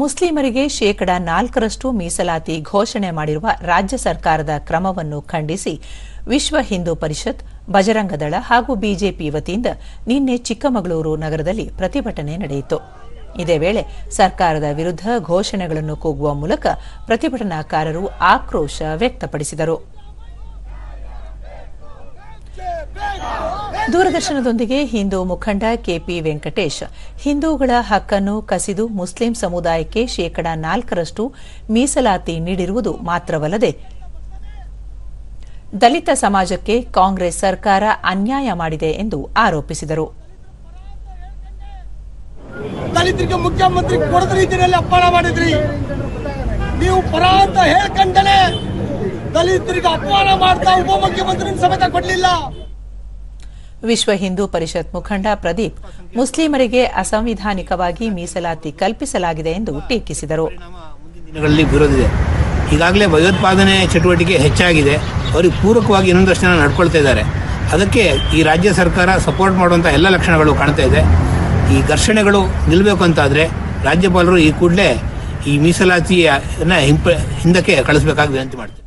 ಮುಸ್ಲಿಮರಿಗೆ ಶೇಕಡ ನಾಲ್ಕರಷ್ಟು ಮೀಸಲಾತಿ ಘೋಷಣೆ ಮಾಡಿರುವ ರಾಜ್ಯ ಸರ್ಕಾರದ ಕ್ರಮವನ್ನು ಖಂಡಿಸಿ ವಿಶ್ವ ಹಿಂದೂ ಪರಿಷತ್ ಬಜರಂಗದಳ ಹಾಗೂ ಬಿಜೆಪಿ ವತಿಯಿಂದ ನಿನ್ನೆ ಚಿಕ್ಕಮಗಳೂರು ನಗರದಲ್ಲಿ ಪ್ರತಿಭಟನೆ ನಡೆಯಿತು. ಇದೇ ವೇಳೆ ಸರ್ಕಾರದ ವಿರುದ್ಧ ಘೋಷಣೆಗಳನ್ನು ಕೂಗುವ ಮೂಲಕ ಪ್ರತಿಭಟನಾಕಾರರು ಆಕ್ರೋಶ ವ್ಯಕ್ತಪಡಿಸಿದರು. ದೂರದರ್ಶನದೊಂದಿಗೆ ಹಿಂದೂ ಮುಖಂಡ ಕೆಪಿ ವೆಂಕಟೇಶ್. ಹಿಂದೂಗಳ ಹಕ್ಕನ್ನು ಕಸಿದು ಮುಸ್ಲಿಂ ಸಮುದಾಯಕ್ಕೆ ಶೇಕಡ ನಾಲ್ಕರಷ್ಟು ಮೀಸಲಾತಿ ನೀಡಿರುವುದು ಮಾತ್ರವಲ್ಲದೆ, ದಲಿತ ಸಮಾಜಕ್ಕೆ ಕಾಂಗ್ರೆಸ್ ಸರ್ಕಾರ ಅನ್ಯಾಯ ಮಾಡಿದೆ ಎಂದು ಆರೋಪಿಸಿದರು. ದಲಿತರಿಗೆ ಮುಖ್ಯಮಂತ್ರಿ ಕೊಡದ ರೀತಿಯಲ್ಲಿ ಅಪ್ಪಣ ಮಾಡಿದ್ರಿ. ನೀವು ಪರ ಅಂತ ಹೇಳ್ಕೊಂಡನೆ ದಲಿತರಿಗೆ ಅಪಮಾನ ಮಾಡ್ತಾ ಉಪಮುಖ್ಯಮಂತ್ರಿ ಸಮೇತ ಕೊಡ್ಲಿಲ್ಲ. ವಿಶ್ವ ಹಿಂದೂ ಪರಿಷತ್ ಮುಖಂಡ ಪ್ರದೀಪ್, ಮುಸ್ಲಿಮರಿಗೆ ಅಸಂವಿಧಾನಿಕವಾಗಿ ಮೀಸಲಾತಿ ಕಲ್ಪಿಸಲಾಗಿದೆ ಎಂದು ಟೀಕಿಸಿದರು. ದಿನಗಳಲ್ಲಿ ಈಗಾಗಲೇ ಭಯೋತ್ಪಾದನೆ ಚಟುವಟಿಕೆ ಹೆಚ್ಚಾಗಿದೆ. ಅವರಿಗೆ ಪೂರಕವಾಗಿ ಇನ್ನೊಂದಷ್ಟು ಜನ ನಡ್ಕೊಳ್ತಾ ಇದ್ದಾರೆ. ಅದಕ್ಕೆ ಈ ರಾಜ್ಯ ಸರ್ಕಾರ ಸಪೋರ್ಟ್ ಮಾಡುವಂಥ ಎಲ್ಲ ಲಕ್ಷಣಗಳು ಕಾಣ್ತಾ ಇದೆ. ಈ ಘರ್ಷಣೆಗಳು ನಿಲ್ಲಬೇಕು ಅಂತಾದರೆ ರಾಜ್ಯಪಾಲರು ಈ ಕೂಡಲೇ ಈ ಮೀಸಲಾತಿಯನ್ನ ಹಿಂಪ ಹಿಂದಕ್ಕೆ ಕಳಿಸಬೇಕಾಗಿ ವಿನಂತಿ ಮಾಡ್ತಾರೆ.